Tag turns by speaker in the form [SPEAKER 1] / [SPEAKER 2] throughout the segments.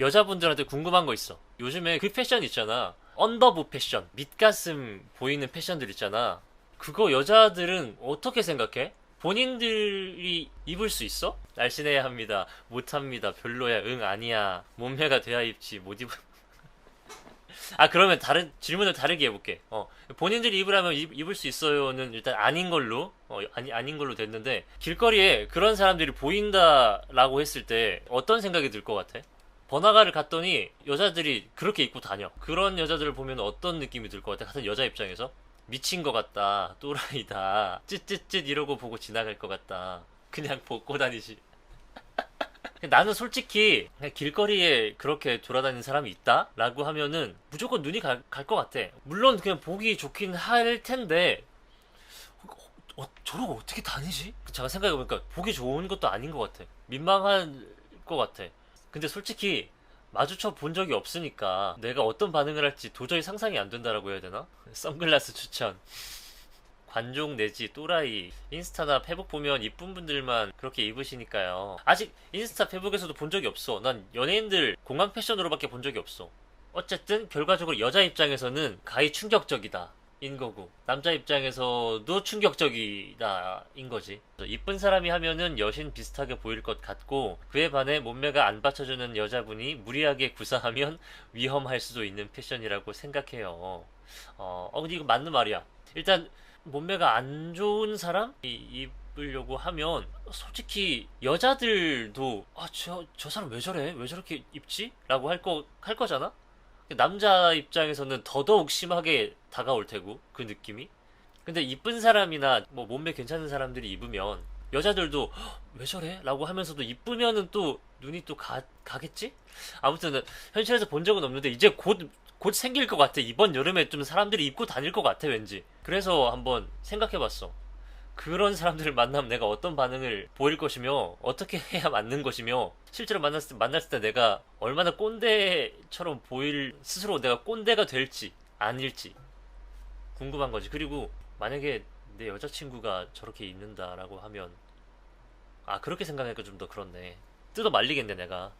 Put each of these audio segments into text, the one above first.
[SPEAKER 1] 여자분들한테 궁금한 거 있어. 요즘에 그 패션 있잖아. 언더부 패션, 밑가슴 보이는 패션들 있잖아. 그거 여자들은 어떻게 생각해? 본인들이 입을 수 있어? 날씬해야 합니다. 못합니다. 별로야. 응, 아니야. 몸매가 돼야 입지. 못 입을. 아, 그러면 다른, 질문을 다르게 해볼게. 어, 본인들이 입으라면 입, 입을 수 있어요는 일단 아닌 걸로, 어, 아니, 아닌 걸로 됐는데, 길거리에 그런 사람들이 보인다라고 했을 때 어떤 생각이 들 것 같아? 번화가를 갔더니 여자들이 그렇게 입고 다녀. 그런 여자들을 보면 어떤 느낌이 들 것 같아? 같은 여자 입장에서? 미친 것 같다. 또라이다. 찌찌찌 이러고 보고 지나갈 것 같다. 그냥 벗고 다니지. 나는 솔직히 그냥 길거리에 그렇게 돌아다니는 사람이 있다? 라고 하면은 무조건 눈이 갈 것 같아. 물론 그냥 보기 좋긴 할 텐데 어, 저러고 어떻게 다니지? 제가 생각해보니까 보기 좋은 것도 아닌 것 같아. 민망할 것 같아. 근데 솔직히 마주쳐 본 적이 없으니까 내가 어떤 반응을 할지 도저히 상상이 안 된다라고 해야 되나? 선글라스 추천. 관종 내지 또라이 인스타나 페북 보면 이쁜 분들만 그렇게 입으시니까요. 아직 인스타 페북에서도 본 적이 없어. 난 연예인들 공항 패션으로밖에 본 적이 없어. 어쨌든 결과적으로 여자 입장에서는 가히 충격적이다. 인 거고 남자 입장에서도 충격적이다 인 거지. 이쁜 사람이 하면은 여신 비슷하게 보일 것 같고 그에 반해 몸매가 안 받쳐주는 여자분이 무리하게 구사하면 위험할 수도 있는 패션이라고 생각해요. 어, 어 근데 이거 맞는 말이야. 일단 몸매가 안 좋은 사람 이 입으려고 하면 솔직히 여자들도 아저저 사람 왜 저래? 왜 저렇게 입지? 라고 할 거 할 거잖아 남자 입장에서는 더더욱 심하게 다가올 테고 그 느낌이 근데 이쁜 사람이나 뭐 몸매 괜찮은 사람들이 입으면 여자들도 "헉, 왜 저래? 라고 하면서도 이쁘면은 또 눈이 또 가, 가겠지? 아무튼 현실에서 본 적은 없는데 이제 곧, 곧 생길 것 같아 이번 여름에 좀 사람들이 입고 다닐 것 같아 왠지 그래서 한번 생각해봤어 그런 사람들을 만나면 내가 어떤 반응을 보일 것이며 어떻게 해야 맞는 것이며 실제로 만났을 때, 만났을 때 내가 얼마나 꼰대처럼 보일 스스로 내가 꼰대가 될지 아닐지 궁금한 거지. 그리고 만약에 내 여자친구가 저렇게 입는다라고 하면 아 그렇게 생각하니까 좀 더 그렇네. 뜯어 말리겠네 내가.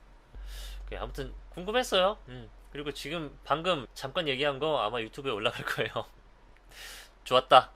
[SPEAKER 1] 아무튼 궁금했어요. 음. 그리고 지금 방금 잠깐 얘기한 거 아마 유튜브에 올라갈 거예요. 좋았다